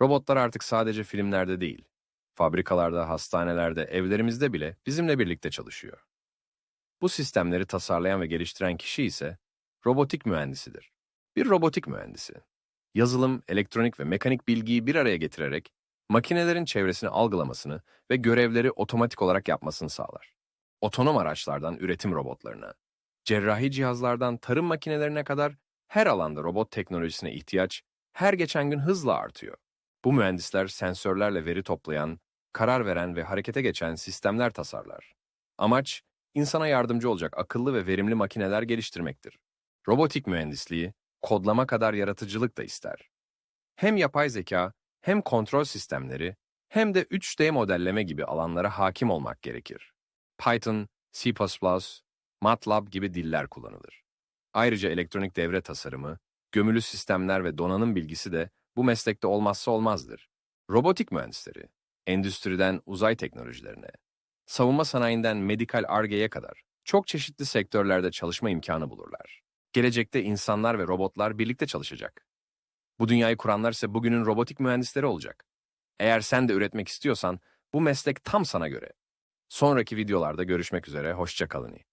Robotlar artık sadece filmlerde değil, fabrikalarda, hastanelerde, evlerimizde bile bizimle birlikte çalışıyor. Bu sistemleri tasarlayan ve geliştiren kişi ise robotik mühendisidir. Bir robotik mühendisi, yazılım, elektronik ve mekanik bilgiyi bir araya getirerek makinelerin çevresini algılamasını ve görevleri otomatik olarak yapmasını sağlar. Otonom araçlardan üretim robotlarına, cerrahi cihazlardan tarım makinelerine kadar her alanda robot teknolojisine ihtiyaç her geçen gün hızla artıyor. Bu mühendisler sensörlerle veri toplayan, karar veren ve harekete geçen sistemler tasarlar. Amaç, insana yardımcı olacak akıllı ve verimli makineler geliştirmektir. Robotik mühendisliği, kodlama kadar yaratıcılık da ister. Hem yapay zeka, hem kontrol sistemleri, hem de 3D modelleme gibi alanlara hakim olmak gerekir. Python, C++, MATLAB gibi diller kullanılır. Ayrıca elektronik devre tasarımı, gömülü sistemler ve donanım bilgisi de bu meslekte olmazsa olmazdır. Robotik mühendisleri, endüstriden uzay teknolojilerine, savunma sanayinden medikal argeye kadar çok çeşitli sektörlerde çalışma imkanı bulurlar. Gelecekte insanlar ve robotlar birlikte çalışacak. Bu dünyayı kuranlar ise bugünün robotik mühendisleri olacak. Eğer sen de üretmek istiyorsan bu meslek tam sana göre. Sonraki videolarda görüşmek üzere, hoşça kalın.